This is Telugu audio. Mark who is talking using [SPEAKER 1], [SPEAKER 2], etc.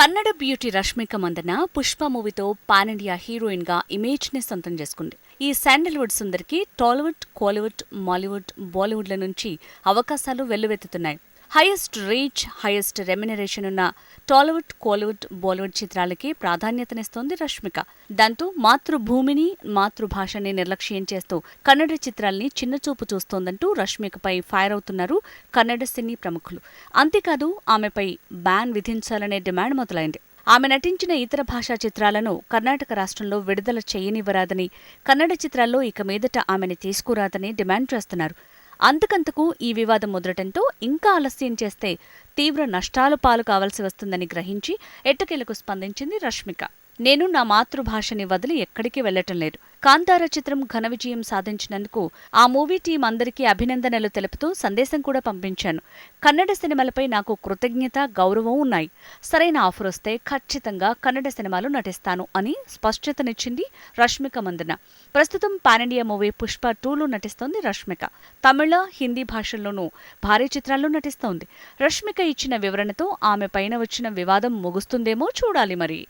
[SPEAKER 1] కన్నడ బ్యూటీ రష్మిక మందన పుష్ప మూవీతో పాన్ ఇండియా హీరోయిన్గా ఇమేజ్ని సొంతం చేసుకుంది. ఈ శాండల్వుడ్ సుందరికి టాలీవుడ్ కోలీవుడ్ మాలీవుడ్ బాలీవుడ్ల నుంచి అవకాశాలు వెల్లువెత్తుతున్నాయి. హైయెస్ట్ రీచ్ హైయెస్ట్ రెమ్యునరేషన్ ఉన్న టాలీవుడ్ కోలీవుడ్ బాలీవుడ్ చిత్రాలకి ప్రాధాన్యతనిస్తోంది రష్మిక. దాంతో మాతృభూమిని మాతృభాషని నిర్లక్ష్యం చేస్తూ కన్నడ చిత్రాల్ని చిన్నచూపు చూస్తోందంటూ రష్మికపై ఫైర్ అవుతున్నారు కన్నడ సినీ ప్రముఖులు. అంతేకాదు ఆమెపై బ్యాన్ విధించాలనే డిమాండ్ మొదలైంది. ఆమె నటించిన ఇతర భాషా చిత్రాలను కర్ణాటక రాష్ట్రంలో విడుదల చేయనివ్వరాదని కన్నడ చిత్రాల్లో ఇక మీదట ఆమెని తీసుకురాదని డిమాండ్ చేస్తున్నారు. అంతకంతకు ఈ వివాదం ముదరటంతో ఇంకా ఆలస్యం చేస్తే తీవ్ర నష్టాలు పాలు కావాల్సి వస్తుందని గ్రహించి ఎట్టకేలకు స్పందించింది రష్మిక. నేను నా మాతృభాషని వదిలి ఎక్కడికి వెళ్ళటం లేదు. కాంతార చిత్రం ఘన విజయం సాధించినందుకు ఆ మూవీ టీం అందరికీ అభినందనలు తెలుపుతూ సందేశం కూడా పంపించాను. కన్నడ సినిమాలపై నాకు కృతజ్ఞత గౌరవం ఉన్నాయి. సరైన ఆఫర్ వస్తే ఖచ్చితంగా కన్నడ సినిమాలు నటిస్తాను అని స్పష్టతనిచ్చింది రష్మిక మందన. ప్రస్తుతం పానిండియా మూవీ పుష్ప టూలో నటిస్తోంది రష్మిక. తమిళ హిందీ భాషల్లోనూ భారీ చిత్రాల్లో నటిస్తోంది. రష్మిక ఇచ్చిన వివరణతో ఆమె పైన వచ్చిన వివాదం ముగుస్తుందేమో చూడాలి మరి.